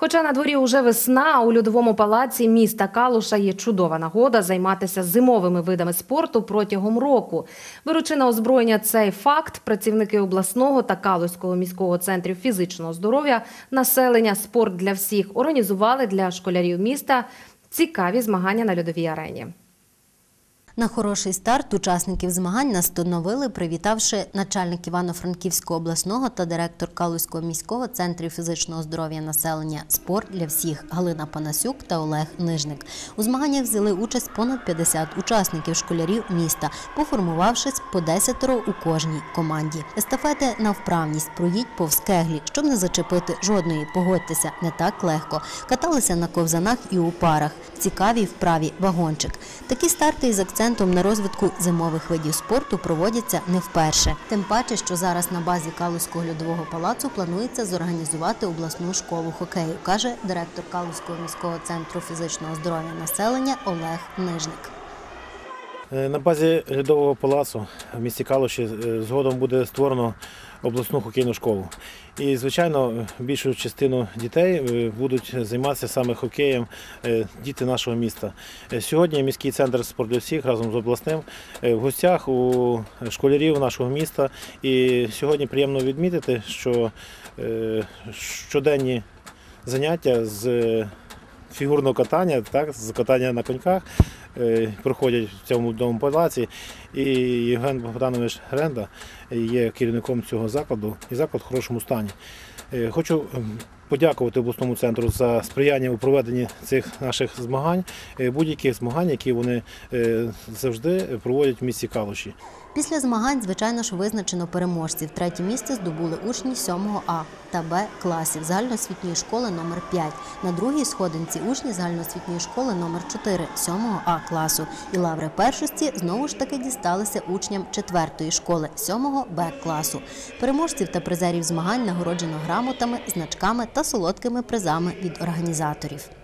Хоча на дворі уже весна, у льодовому палаці міста Калуша є чудова нагода займатися зимовими видами спорту протягом року. Беручи на озброєння цей факт, працівники обласного та Калуського міського центрів фізичного здоров'я населення спорт для всіх організували для школярів міста цікаві змагання на льодовій арені. На хороший старт учасників змагань настановили, привітавши начальник Івано-Франківського обласного та директор Калузького міського центру фізичного здоров'я населення Спорт для всіх Галина Панасюк та Олег Нижник. У змаганнях взяли участь понад 50 учасників школярів міста, поформувавшись по 10 у кожній команді. Естафети на вправність проїдь повз кеглі, щоб не зачепити жодної. Погодьтеся, не так легко. Каталися на ковзанах і у парах. Цікаві вправі вагончик. Такі старти із акцентом на розвитку зимових видів спорту проводяться не вперше. Тим паче, що зараз на базі Калузького льодового палацу планується зорганізувати обласну школу хокею, каже директор Калузького міського центру фізичного здоров'я населення Олег Нижник. Е, На базі льодового палацу в місті Калуші е, згодом буде створено обласну хокейну школу. І, звичайно, більшу частину дітей е, будуть займатися саме хокеєм діти нашого міста. Сьогодні міський центр спорт для всіх разом з обласним в гостях у школярів нашого міста. І сьогодні приємно відмітити, що щоденні заняття з фігурного катання, так, з катання на коньках проходять в цьому домому палаці. І Євген Богданович Гренда є керівником цього закладу і заклад в хорошому стані. Е, Хочу ем, подякувати обласному центру за сприяння у проведенні цих наших змагань, е, будь-яких змагань, які вони е, завжди проводять в місті Калуші. Після змагань, звичайно ж, визначено переможців. Третє місце здобули учні 7 А та Б класів загальноосвітньої школи номер 5 На другій сходинці учні загальноосвітньої школи номер 4 7 А класу. І лаври першості знову ж таки дісталися учням 4 школи 7 Б класу. Переможців та призерів змагань нагороджено грамотами, значками та солодкими призами від організаторів.